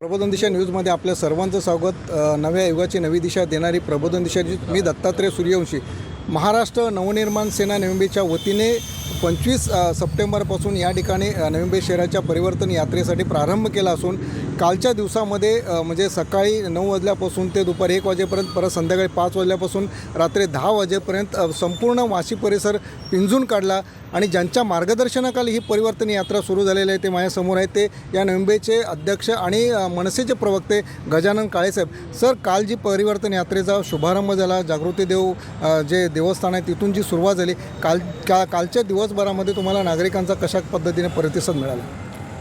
प्रबोधन दिशा न्यूजमध्ये आपल्या सर्वांचं स्वागत. नव्या युगाची नवी दिशा देणारी प्रबोधन दिशा न्यूज मी दत्तात्रय सूर्यवंशी. महाराष्ट्र नवनिर्माण सेना नेहमीच्या वतीने पंचवीस सप्टेंबरपासून या ठिकाणी नवी मुंबई शहराच्या परिवर्तन यात्रेसाठी प्रारंभ केला असून कालच्या दिवसामध्ये म्हणजे सकाळी नऊ वाजल्यापासून ते दुपारी एक वाजेपर्यंत परत संध्याकाळी पाच वाजल्यापासून रात्री दहा वाजेपर्यंत संपूर्ण वाशी परिसर पिंजून काढला आणि ज्यांच्या मार्गदर्शनाखाली ही परिवर्तन यात्रा सुरू झालेली आहे ते माझ्यासमोर आहेत. ते या नविंबेचे अध्यक्ष आणि मनसेचे प्रवक्ते गजानन काळेसाहेब. सर काल जी परिवर्तन यात्रेचा शुभारंभ झाला जागृती देव जे देवस्थान आहे तिथून जी सुरुवात झाली काल का कालच्या दिवसभरामध्ये तुम्हाला नागरिकांचा कशा पद्धतीने प्रतिसाद मिळाला?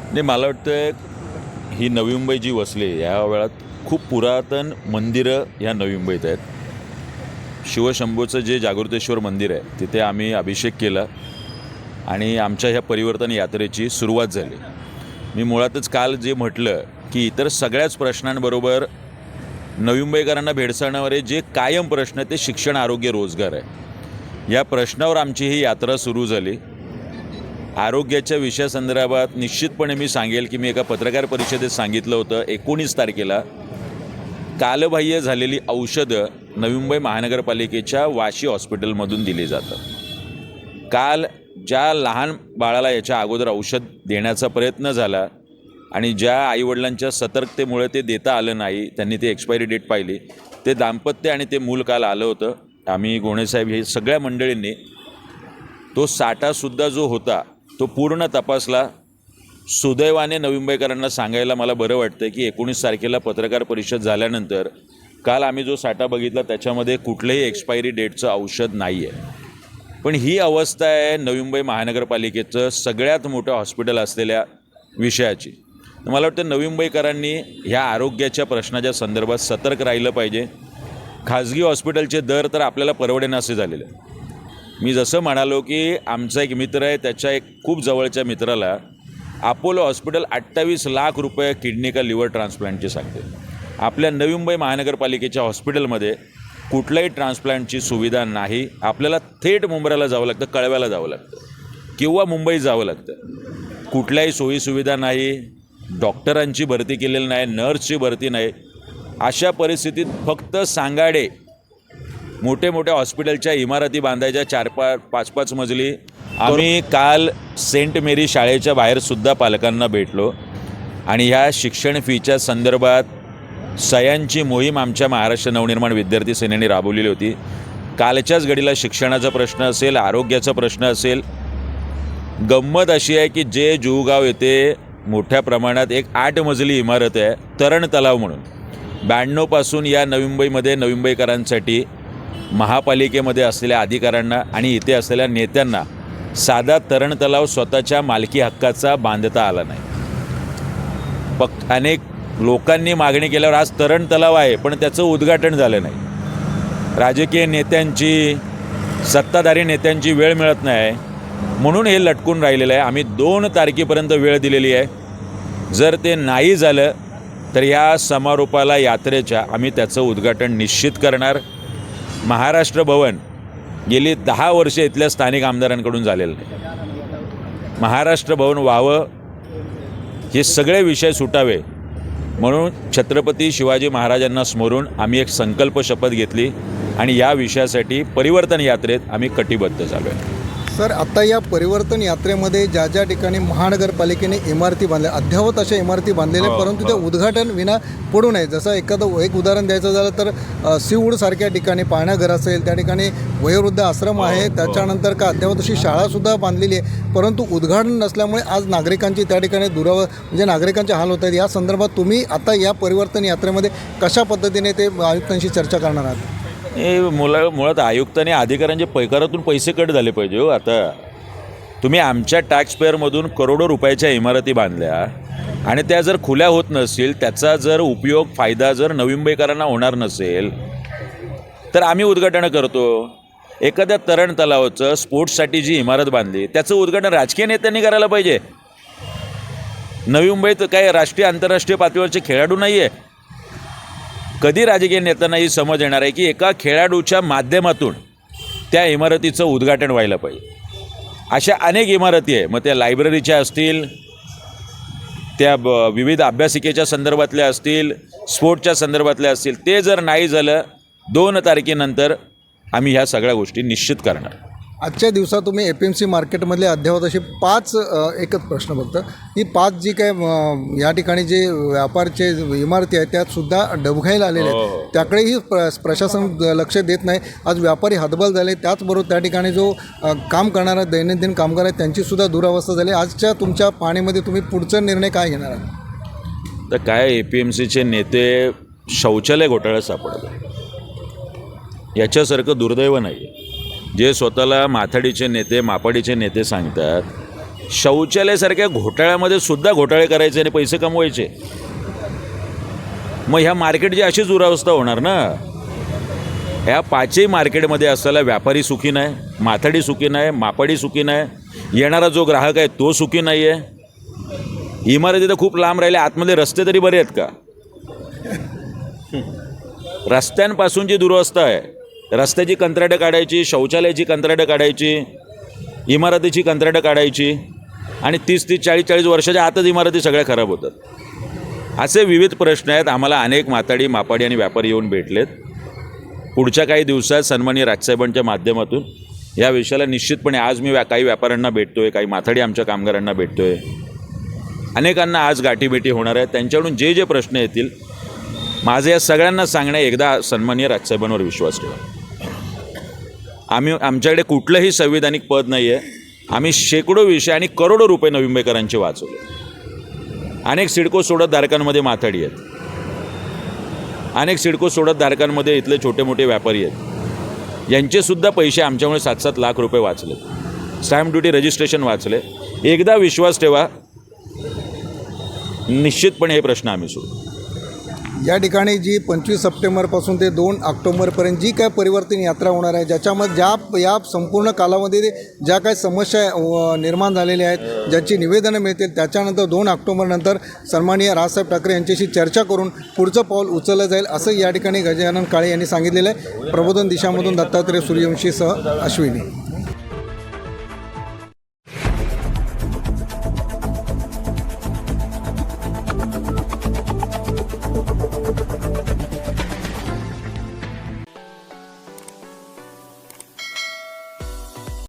नाही मला वाटतं ही नवी मुंबई जी वसली या वेळात खूप पुरातन मंदिरं ह्या नवी मुंबईत आहेत. शिवशंभूचं जे जागृतेश्वर मंदिर आहे तिथे आम्ही अभिषेक केला आणि आमच्या ह्या परिवर्तन यात्रेची सुरुवात झाली. मी मुळातच काल जे म्हटलं की इतर सगळ्याच प्रश्नांबरोबर नवी मुंबईकरांना भेडसावणारे जे कायम प्रश्न आहे ते शिक्षण आरोग्य रोजगार आहे या प्रश्नावर आमची ही यात्रा सुरू झाली. आरोग्याच्या विषयासंदर्भात निश्चितपणे मी सांगेल की मी एका पत्रकार परिषदेत सांगितलं होतं एकोणीस तारखेला कालबाह्य झालेली औषधं नवी मुंबई महानगरपालिकेच्या वाशी हॉस्पिटलमधून दिली जातं काल ज्या लहान बाळाला याच्या अगोदर औषध देण्याचा प्रयत्न झाला आणि ज्या आईवडिलांच्या सतर्कतेमुळे ते देता आलं नाही त्यांनी ते एक्सपायरी डेट पाहिली ते दाम्पत्य आणि ते मूल काल आलं होतं. आम्ही गोणेसाहेब हे सगळ्या मंडळींनी तो साठासुद्धा जो होता तो पूर्ण तपासला. सुदैवाने नवी मुंबईकरांना सांगायला मला बरं वाटतं की एकोणीस तारखेला पत्रकार परिषद झाल्यानंतर काल आम्ही जो साठा बघितला त्याच्यामध्ये कुठलंही एक्सपायरी डेटचं औषध नाही आहे पण ही अवस्था आहे नवी मुंबई महानगरपालिकेचं सगळ्यात मोठं हॉस्पिटल असलेल्या विषयाची. मला वाटतं नवी मुंबईकरांनी ह्या आरोग्याच्या प्रश्नाच्या संदर्भात सतर्क राहिलं पाहिजे. खाजगी हॉस्पिटलचे दर तर आपल्याला परवडेनासे झालेले मी जसं म्हणालो की आमचा एक मित्र आहे त्याच्या एक खूप जवळच्या मित्राला अपोलो हॉस्पिटल अठ्ठावीस लाख रुपये किडनी का लिव्हर ट्रान्सप्लांटची सांगते. आपल्या नवी मुंबई महानगरपालिकेच्या हॉस्पिटलमध्ये कुठल्याही ट्रान्सप्लांटची सुविधा नाही. आपल्याला थेट मुंबईला जावं लागतं कळव्याला जावं लागतं किंवा मुंबईत जावं लागतं. कुठल्याही सोयीसुविधा नाही डॉक्टरांची भरती केलेली नाही नर्सची भरती नाही. अशा परिस्थितीत फक्त सांगाडे मोठे मोठ्या हॉस्पिटलच्या इमारती बांधायच्या चार पा पाच पाच मजली. आम्ही काल सेंट मेरी शाळेच्या बाहेरसुद्धा पालकांना भेटलो आणि ह्या शिक्षण फीच्या संदर्भात सयांची मोहीम आमच्या महाराष्ट्र नवनिर्माण विद्यार्थी सेनेने राबवलेली होती. कालच्याच घडीला शिक्षणाचा प्रश्न असेल आरोग्याचा प्रश्न असेल गंमत अशी आहे की जे जुहूगाव येथे मोठ्या प्रमाणात एक आठ मजली इमारत आहे तरण तलाव म्हणून. ब्याण्णवपासून या नवी मुंबईमध्ये नवी मुंबईकरांसाठी महापालिकेमध्ये असलेल्या अधिकाऱ्यांना आणि इथे असलेल्या नेत्यांना साधा तरण तलाव स्वतःच्या मालकी हक्काचा बांधता आला नाही. पक् अनेक लोकांनी मागणी केल्यावर आज तरण तलाव आहे पण त्याचं उद्घाटन झालं नाही. राजकीय नेत्यांची सत्ताधारी नेत्यांची वेळ मिळत नाही. म्हणून हे लटकून राहिलेलं आहे. आम्ही दोन तारखेपर्यंत वेळ दिलेली आहे. जर ते नाही झालं तर या समारोपाला यात्रेच्या आम्ही त्याचं उद्घाटन निश्चित करणार. महाराष्ट्र भवन गेली दहा वर्षे इथल्या स्थानिक आमदारांकडून झालेलं नाही. महाराष्ट्र भवन व्हावं हे सगळे विषय सुटावे म्हणून छत्रपती शिवाजी महाराजांना स्मरून आम्ही एक संकल्प शपथ घेतली आणि या विषयासाठी परिवर्तन यात्रेत आम्ही कटिबद्ध झालो आहे सर आता या परिवर्तन यात्रेमध्ये ज्या ज्या ठिकाणी महानगरपालिकेने इमारती बांधल्या अद्यावत अशा इमारती बांधलेल्या हो, परंतु ते उद्घाटन विना पडू नये. जसं एखादं एक उदाहरण द्यायचं झालं तर सीवूडसारख्या ठिकाणी पाळणाघर असेल त्या ठिकाणी वयोवृद्ध आश्रम आहे हो. त्याच्यानंतर का अद्यावत अशी शाळासुद्धा बांधलेली आहे. परंतु उद्घाटन नसल्यामुळे आज नागरिकांची त्या ठिकाणी दुराव म्हणजे नागरिकांचे हाल होत आहेत. या संदर्भात तुम्ही आता या परिवर्तन यात्रेमध्ये कशा पद्धतीने ते आयुक्तांशी चर्चा करणार आहात? हे मुला मुळात आयुक्त आणि अधिकाऱ्यांचे पैकारातून पैसे कट झाले पाहिजे हो आता. तुम्ही आमच्या टॅक्सपेअरमधून करोडो रुपयाच्या इमारती बांधल्या आणि त्या जर खुल्या होत नसतील त्याचा जर उपयोग फायदा जर नवी मुंबईकरांना होणार नसेल तर आम्ही उद्घाटनं करतो. एखाद्या तरण तलावाचं स्पोर्ट्ससाठी जी इमारत बांधली त्याचं उद्घाटन राजकीय नेत्यांनी करायला पाहिजे. नवी मुंबईत काय राष्ट्रीय आंतरराष्ट्रीय पातळीवरचे खेळाडू नाही आहे कधी राजकीय नेत्यांना ही समज येणार आहे की एका खेळाडूच्या माध्यमातून त्या इमारतीचं उद्घाटन व्हायला पाहिजे? अशा अनेक इमारती आहे. मग त्या लायब्ररीच्या असतील त्या ब विविध अभ्यासिकेच्या संदर्भातल्या असतील स्पोर्टच्या संदर्भातल्या असतील ते जर नाही झालं दोन तारखेनंतर आम्ही ह्या सगळ्या गोष्टी निश्चित करणार. आजच्या दिवसात तुम्ही ए पी एम सी मार्केटमधले अद्ययावत असे पाच एकच प्रश्न फक्त ही पाच जी काय या ठिकाणी जे व्यापारचे इमारती आहेत त्यात सुद्धा डबघाईला आलेल्या आहेत. त्याकडेही प्र प्रशासन लक्ष देत नाही. आज व्यापारी हतबल झाले. त्याचबरोबर त्या ठिकाणी जो काम करणारा दैनंदिन कामगार आहेत त्यांचीसुद्धा दुरावस्था झाली. आजच्या तुमच्या पाहणीमध्ये तुम्ही पुढचा निर्णय काय घेणार आहात? तर काय ए पी एम सीचे नेते शौचालय घोटाळ्यात सापडले? याच्यासारखं दुर्दैव नाही आहे जे स्वतःला माथाडीचे नेते मापाडीचे नेते सांगतात शौचालयासारख्या घोटाळ्यामध्ये सुद्धा घोटाळे करायचे आणि पैसे कमवायचे. मग ह्या मार्केटची अशीच दुरावस्था होणार ना? ह्या पाचही मार्केटमध्ये असलेला व्यापारी सुखी नाही माथाडी सुखी नाही मापाडी सुखी नाही. येणारा जो ग्राहक आहे तो सुखी नाही आहे इमारती तर खूप लांब राहिले आतमध्ये रस्ते तरी बरे आहेत का? रस्त्यांपासून जी दुरावस्था आहे रस्त्याची कंत्राटं काढायची शौचालयाची कंत्राटं काढायची इमारतीची कंत्राटं काढायची आणि तीस तीस चाळीस चाळीस वर्षाच्या आतच इमारती सगळ्या खराब होतात. असे विविध प्रश्न आहेत. आम्हाला अनेक माताडी मापाडी आणि व्यापारी येऊन भेटलेत. पुढच्या काही दिवसात सन्माननीय राजसाहेबांच्या माध्यमातून या विषयाला निश्चितपणे आज मी व्या काही व्यापाऱ्यांना भेटतो आहे काही माथाडी आमच्या कामगारांना भेटतो आहे अनेकांना आज गाठीभेटी होणार आहेत. त्यांच्याकडून जे जे प्रश्न येतील माझं या सगळ्यांना सांगणं एकदा सन्मान्य राजसाहेबांवर विश्वास ठेवा. आम्ही आमच्याकडे कुठलंही संविधानिक पद नाही आहे आम्ही शेकडो विषय आणि करोडो रुपये नवी मुंबईकरांचे वाचवले. अनेक सिडको सोडत धारकांमध्ये माथाडी आहेत. अनेक सिडको सोडत धारकांमध्ये इथले छोटे मोठे व्यापारी आहेत. यांचेसुद्धा पैसे आमच्यामुळे सात सात लाख रुपये वाचले. स्टॅम्प ड्युटी रजिस्ट्रेशन वाचले. एकदा विश्वास ठेवा. निश्चितपणे हे प्रश्न आम्ही सोडू या ठिकाणी जी पंचवीस सप्टेंबरपासून ते दोन ऑक्टोबरपर्यंत जी काय परिवर्तन यात्रा होणार आहे ज्याच्यामध्ये ज्या या संपूर्ण कालावधीत ज्या काही समस्या निर्माण झालेल्या आहेत ज्याची निवेदनं मिळतील त्याच्यानंतर दोन ऑक्टोबरनंतर सन्माननीय राजसाहेब ठाकरे यांच्याशी चर्चा करून पुढचं पाऊल उचललं जाईल असं या ठिकाणी गजानन काळे यांनी सांगितलेलं आहे. प्रबोधन दिशामधून दत्तात्रय सूर्यवंशीसह अश्विनी.